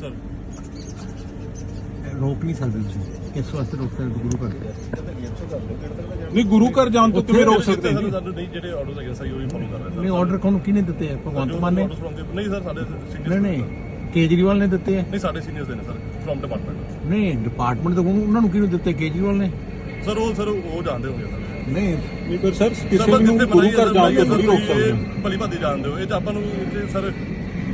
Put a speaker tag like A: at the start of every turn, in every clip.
A: Sir.
B: ਰੋਕ ਨਹੀਂ ਸਕਦੇ ਤੁਸੀਂ। ਕਿਸ ਵਾਸਤੇ ਰੋਕ ਸਕਦੇ ਗੁਰੂ ਘਰ।
C: ਨਹੀਂ ਗੁਰੂ ਘਰ ਜਾਣ ਤੋਂ ਕਿਵੇਂ ਰੋਕ ਸਕਦੇ
A: ਨਹੀਂ ਜਿਹੜੇ ਆਰਡਰਸ ਹੈਗੇ ਸਹੀ ਉਹੀ ਫੋਲੋ ਕਰ ਰਹੇ
B: ਨਹੀਂ ਆਰਡਰ ਕੋਣ ਕਿਹਨੇ ਦਿੱਤੇ ਆ? ਭਗਵੰਤ ਮਾਨ ਨੇ?
A: ਨਹੀਂ ਸਰ ਸਾਡੇ
B: ਨਹੀਂ
A: ਸੀਨੀਅਰ
B: ਨਹੀਂ ਕੇਜਰੀਵਾਲ ਨੇ ਦਿੱਤੇ ਆ।
A: ਨਹੀਂ ਸਾਡੇ ਸੀਨੀਅਰਸ ਦੇ ਨੇ ਸਰ ਫਰਮ ਡਿਪਾਰਟਮੈਂਟ
B: ਨਹੀਂ ਡਿਪਾਰਟਮੈਂਟ ਤੋਂ ਉਹਨੂੰ- ਨੂੰ ਕਿਹਨੂੰ ਦਿੱਤੇ? ਕੇਜਰੀਵਾਲ ਨੇ?
A: ਸਰ ਉਹ ਸਰ ਉਹ ਜਾਣਦੇ ਹੋਗੇ ਸਰ।
B: ਨਹੀਂ
C: ਨਹੀਂ ਪਰ ਸਰ ਕਿਸੇ ਨੂੰ ਗੁਰੂ ਘਰ ਜਾਣ ਤੋਂ ਨਹੀਂ ਰੋਕ ਸਕਦੇ
A: ਭਲੀ ਭਾਦੀ ਜਾਣਦੇ ਹੋ। ਇਹ ਤਾਂ ਆਪਾਂ ਨੂੰ ਸਰ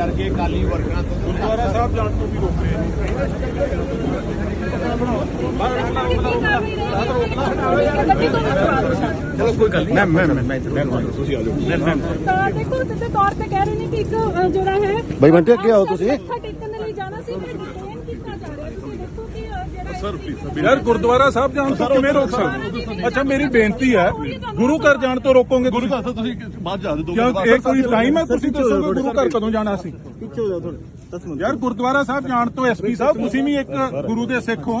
B: ਡਰ ਗਏ ਕਾਲੀ ਵਰਕਰਾਂ ਤੋਂ
C: ਗੁਰਦੁਆਰਾ ਸਾਹਿਬ ਜਾਣ ਤੋਂ ਵੀ ਰੋਕ ਰਹੇ ਨੇ।
B: ਚਲੋ ਕੋਈ ਗੱਲ ਨਹੀਂ। ਮੈਂ ਮੈਂ ਮੈਂ
C: ਤੁਸੀਂ ਆ ਜਾਓ।
D: ਤਾਂ ਦੇਖੋ ਸਿੱਧੇ ਤੌਰ ਤੇ ਕਹਿ ਰਹੇ ਨੇ ਕਿ ਇੱਕ ਅ, ਜਿਹੜਾ ਹੈ।
E: ਬਈ ਬੰਟੇ, ਅੱਗੇ ਆਓ ਤੁਸੀਂ।
D: ਮੱਥਾ ਟੇਕਣ ਦੇ ਲਈ ਜਾਣਾ ਸੀ ਮੈਂ ਡਿਟੇਨ ਕੀਤਾ ਜਾ ਰਿਹਾ ਤੁਸੀਂ ਦੇਖੋ ਕਿ ਅ, ਜਿਹੜਾ
A: ਸਰ
C: ਯਾਰ ਗੁਰਦੁਆਰਾ ਸਾਹਿਬ ਜਾਣ ਤੋਂ ਕਿਵੇਂ ਰੋਕ ਸਕਦੇ? ਅੱਛਾ ਮੇਰੀ ਬੇਨਤੀ ਹੈ ਗੁਰੂ ਘਰ ਜਾਣ ਤੋਂ ਰੋਕੋਗੇ
A: ਗੁਰੂ
C: ਤੁਸੀਂ?
A: ਘਰ ਸਰ ਤੁਸੀਂ ਬਾਅਦ ਜਾ ਦੇ ਦੋ
C: ਕਿਉਂ? ਇਹ ਕੋਈ ਟਾਈਮ ਹੈ? ਤੁਸੀਂ ਦੱਸੋਗੇ ਗੁਰੂ ਘਰ ਕਦੋਂ ਜਾਣਾ ਸੀ?
E: ਪਿੱਛੇ ਹੋ ਜਾਓ ਥੋੜੇ 10 ਮਿੰਟ।
C: ਯਾਰ ਗੁਰਦੁਆਰਾ ਸਾਹਿਬ ਜਾਣ ਤੋਂ ਐਸਪੀ ਸਾਹਿਬ ਤੁਸੀਂ ਵੀ ਇੱਕ ਗੁਰੂ ਦੇ ਸਿੱਖ ਹੋ।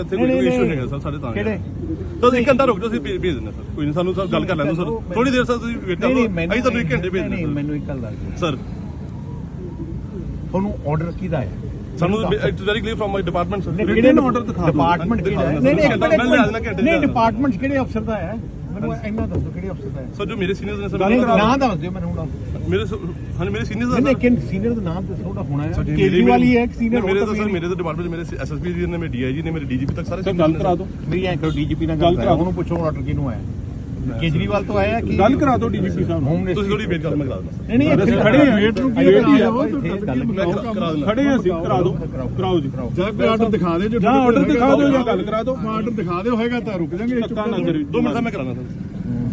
A: ਇੱਥੇ
B: ਨਹੀਂ,
A: ਕੋਈ
B: ਨਹੀਂ,
A: ਇਸ਼ੂ
B: ਨਹੀਂ।
A: ਹੈਗਾ ਸਰ ਸਾਡੇ ਤਾਂ
B: ਕਿਹੜੇ?
A: ਤਾਂ ਇੱਕ ਘੰਟਾ ਰੁਕ ਜਾਓ ਅਸੀਂ ਭੇਜ ਦਿੰਦੇ ਹਾਂ ਸਰ। ਕੋਈ ਨਹੀਂ ਸਾਨੂੰ ਸਰ ਗੱਲ ਕਰ ਲੈਣ ਸਰ। ਥੋੜੀ ਦੇਰ ਸਰ ਤੁਸੀਂ ਵੇਟ ਕਰ
B: ਨਹੀਂ ਨਹੀਂ
A: ਅਸੀਂ ਤੁਹਾਨੂੰ ਇੱਕ ਘੰਟੇ ਭੇਜ
B: ਨਹੀਂ
A: ਦਿੰਦੇ
B: ਮੈਨੂੰ ਇੱਕ ਗੱਲ ਦੱਸ।
A: ਸਰ।
B: ਤੁਹਾਨੂੰ ਆਰਡਰ ਕਿਹਦਾ ਹੈ?
A: ਸਾਨੂੰ it's very clear from my department sir
B: ਕਿਹੜੇ
C: order ਦਿਖਾ ਦਿਓ।
B: ਡਿਪਾਰਟਮੈਂਟ ਕਿਹੜਾ ਹੈ? ਨਹੀਂ ਨਹੀਂ ਨਹੀਂ। ਡਿਪਾਰਟਮੈਂਟ ਕਿਹੜੇ ਅਫਸਰ ਦਾ ਹੈ? ਮੈਨੂੰ ਇੰਨਾ ਦੱਸ ਦਿਓ ਕਿਹੜੇ ਅਫਸਰ ਦਾ ਹੈ?
A: ਸਰ ਜੋ ਮੇਰੇ ਸੀਨੀਅਰਸ ਨੇ ਸਰ
B: ਨਹੀਂ ਨਾਂ ਦੱਸ ਦਿਓ ਮੈਨੂੰ ਹੁਣ।
A: ਮੇਰੇ ਸ- ਹਾਂਜੀ ਮੇਰੇ ਸੀਨੀਅਰਸ
B: ਨਹੀਂ ਨਹੀਂ ਕਿਨ ਸੀਨੀਅਰ ਦਾ ਨਾਮ ਦੱਸੋ ਉਹਦਾ ਹੋਣਾ ਹੈ। ਕੇਜਰੀਵਾਲ ਹੀ ਹੈ ਇੱਕ ਸੀਨੀਅਰ
A: ਮੇਰੇ ਤਾਂ ਸਰ ਮੇਰੇ ਤਾਂ ਡਿਪਾਰਟਮੈਂਟ ਮੇਰੇ ਐਸਐਸਪੀ ਜੀ ਨੇ ਮੇਰੇ ਡੀਆਈਜੀ ਨੇ ਮੇਰੇ ਡੀਜੀਪੀ ਤੱਕ ਸਾਰੇ
C: ਸਰ ਗੱਲ ਕਰਾ ਦਿਓ।
B: ਮੇਰੀ ਐਂ ਕਰੋ ਡੀਜੀਪੀ ਨਾਲ
C: ਗੱਲ
B: ਗੱਲ
C: ਕਰਾ
B: ਕਰਾਓ
C: ਦਿਓ।
B: ਉਹਨੂੰ ਪੁੱਛੋ ਆਰਡਰ ਕਿਹਨੂੰ ਆਇਆ। ਕੇਜਰੀਵਾਲ ਤੋਂ ਆਇਆ ਕਿ
C: ਗੱਲ ਕਰਾ ਦਿਓ ਡੀਜੀਪੀ ਸਾਹਿਬ ਨੂੰ।
B: ਹੋਮ
A: ਤੁਸੀਂ ਥੋੜੀ ਵੇਟ ਕਰ ਮੈਂ ਕਰਾ ਦਿੰਦਾ
B: ਨਹੀਂ ਨਹੀਂ
C: ਅਸੀਂ
B: ਇੱਥੇ
C: ਖੜੇ ਹਾਂ।
B: ਵੇਟ ਨੂੰ ਕੀ ਕਰਾਓ
C: ਆ।
B: ਗੱਲ
C: ਖੜੇ ਹਾਂ ਅਸੀਂ ਕਰਾ ਦਿਓ। ਕਰਾਓ ਜੀ।
E: ਜਾਂ ਕੋਈ ਆਰਡਰ ਦਿਖਾ ਦੇ ਜੋ
C: ਜਾਂ ਆਰਡਰ ਦਿਖਾ ਦਿਓ ਜਾਂ ਗੱਲ ਕਰਾ ਦਿਓ।
E: ਆਰਡਰ ਦਿਖਾ ਦਿਓ ਹੋਏਗਾ ਤਾਂ ਰੁਕ ਜਾਾਂਗੇ
C: ਧੱਕਾ ਨਾ ਕਰੀ।
A: ਦੋ ਮਿੰਟ ਦਾ ਮੈਂ ਕਰਾਣਾ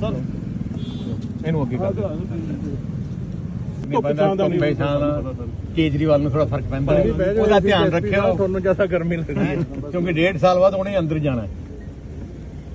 A: ਸਰ।
B: ਇਹਨੂੰ ਅੱਗੇ ਕਰ ਦਿਓ। ਕੇਜਰੀਵਾਲ ਨੂੰ ਥੋੜਾ ਫ਼ਰਕ ਪੈਂਦਾ। ਉਹਦਾ ਧਿਆਨ ਰੱਖਿਓ। ਤੁਹਾਨੂੰ ਜ਼ਿਆਦਾ ਗਰਮੀ ਲੱਗਦੀ ਹੈ? ਕਿਉਂਕਿ ਡੇਢ ਸਾਲ ਬਾਅਦ ਉਹਨੇ ਅੰਦਰ ਜਾਣਾ ਹੈ।